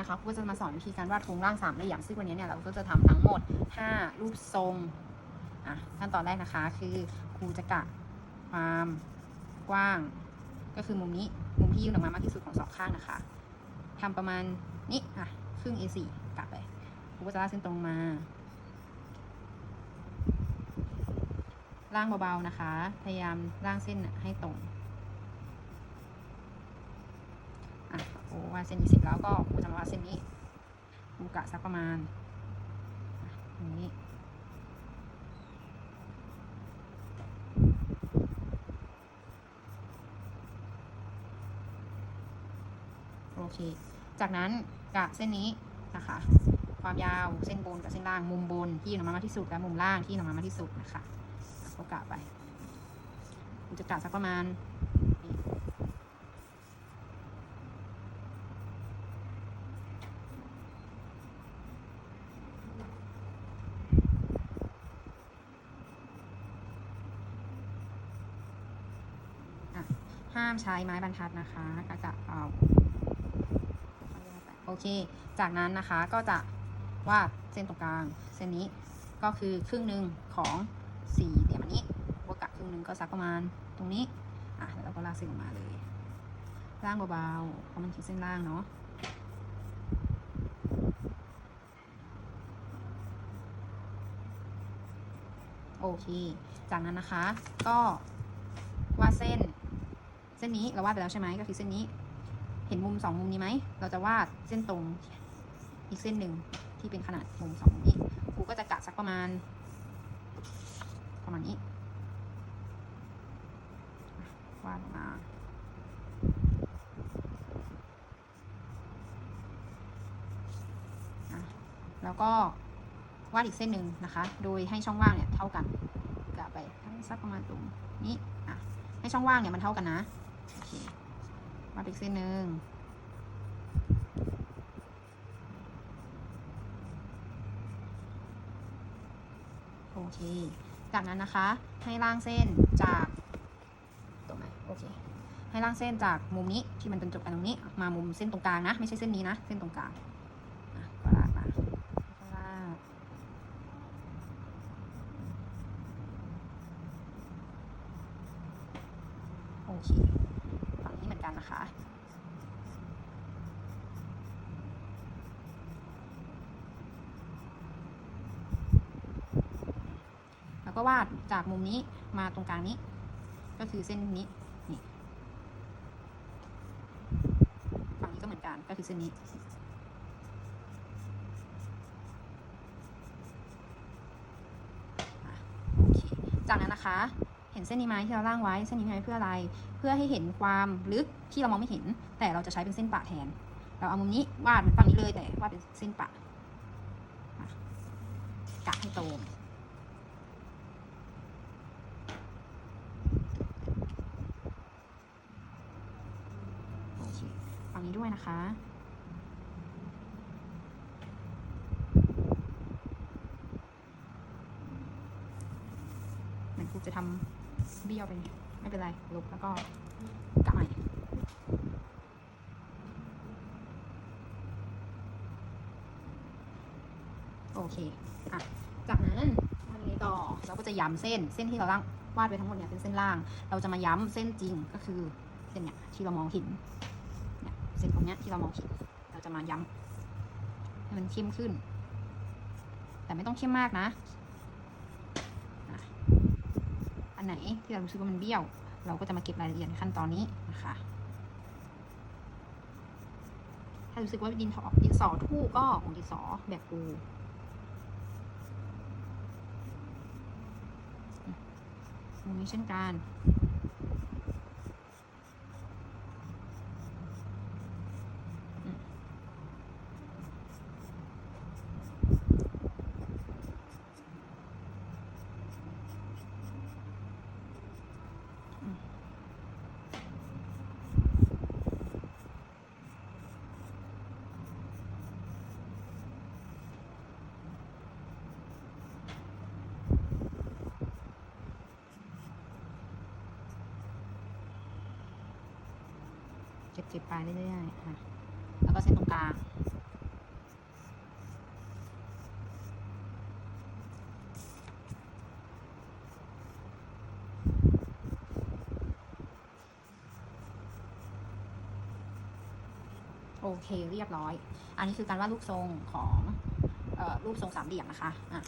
นะคะครูก็จะมาสอนวิธีการวาดโครงร่างสามเหลี่ยมซึ่งวันนี้เนี่ยเราก็จะทำทั้งหมด 5 รูปทรงอะขั้นตอนแรกนะคะ คือครูจะกะความกว้าง ก็คือมุมนี้มุมที่ยื่นออกมามากที่สุดของสองข้างนะคะทำประมาณนี้อะครึ่ง A4 กะไปครูก็จะลากเส้นตรงมาล่างเบาๆนะคะ พยายามล่างเส้นให้ตรง อะาดเส้นนี้เสร็จแล้วก็ครูจะมาวาเส้นนี้ครูกะสักประมาณอะอย่างนี้โอเค จากนั้นกะเส้นนี้นะคะ ความยาวเส้นบนกับเส้นล่างมุมบนที่ออมามากที่สุดและมุมล่างที่ออมามากที่สุดนะคะก็กะไปจะกะสักประมาณนี้อะ ห้ามใช้ไม้บรรทัดนะคะกะกะเอาโอเค จากนั้นนะคะก็จะวาดเส้นตรงกลางเส้นนี้ก็คือครึ่งหนึ่งของสี่เหลี่ยมอันนี้บวกกับครึ่งหนึ่งก็สักประมาณตรงนี้อะแล้วเราก็ลากเส้นออกมาเลยล่างเบาๆเพราะมันคือเส้นล่างเนาะโอเค จากนั้นนะคะก็ เส้นนี้เราวาดไปแล้วใช่ไหมก็คือเส้นนี้ เห็นมุมสองมุมนี้ไหม เราจะวาดเส้นตรงอีกเส้นหนึ่งที่เป็นขนาดมุมสองมุมนี้ครูก็จะกะสักประมาณ ประมาณนี้วาดออกมาแล้วก็วาดอีกเส้นหนึ่งนะคะ โดยให้ช่องว่างเนี่ยเท่ากันกะไปทั้งสักประมาณตรงนี้อะให้ช่องว่างเนี่ยมันเท่ากันนะ โอเควาอีกเส้นหนึ่งโอเค จากนั้นนะคะ ให้ล่างเส้นจากตรงไหนโอเค ให้ล่างเส้นจากมุมนี้ที่มันเป็นจบกันตรงนี้ มามุมเส้นตรงกลางนะ ไม่ใช่เส้นนี้นะ เส้นตรงกลางอะก็ลากมาลากโอเค กันนะคะ แล้วก็วาดจากมุมนี้มาตรงกลางนี้ ก็คือเส้นนี้นี่ฝั่งนี้ก็เหมือนกันก็คือเส้นนี้จากนั้นนะคะ ห็นเส้นนี้ไหมที่เราล่างไว้เส้นนี้ไหมเพื่ออะไร เพื่อให้เห็นความลึกที่เรามองไม่เห็น แต่เราจะใช้เป็นเส้นปะแทน เราเอามุมนี้วาดมันฝั่งนี้เลยแต่วาดเป็นเส้นปะอะกะให้ตรงโอเคฝั่งนี้ด้วยนะคะเหมือนครูจะทำ เบี้ยวไปไม่เป็นไรลบแล้วก็กลับใหม่โอเคอะจากนั้นทำยังไงต่อเราก็จะย้ำเส้นเส้นที่เราล่างวาดไว้ทั้งหมดเนี่ยเป็นเส้นล่าง เราจะมาย้ำเส้นจริงก็คือเส้นเนี่ยที่เรามองเห็นเนี่ยเส้นตรงเนี้ยที่เรามองเห็นเราจะมาย้ำให้มันเข้มขึ้น แต่ไม่ต้องเข้มมากนะ อันไหนที่เรารู้สึกว่ามันเบี้ยว เราก็จะมาเก็บรายละเอียดในขั้นตอนนี้นะคะ ถ้ารู้สึกว่าดินถอดินสอทู่ก็ของดินสอแบบกูมุมนี้เช่นกัน จิบปลายเรื่อยๆค่ะ แล้วก็เส้นตรงกลางโอเคเรียบร้อย อันนี้คือการวาดรูปทรงของรูปทรงสามเหลี่ยมนะคะอะ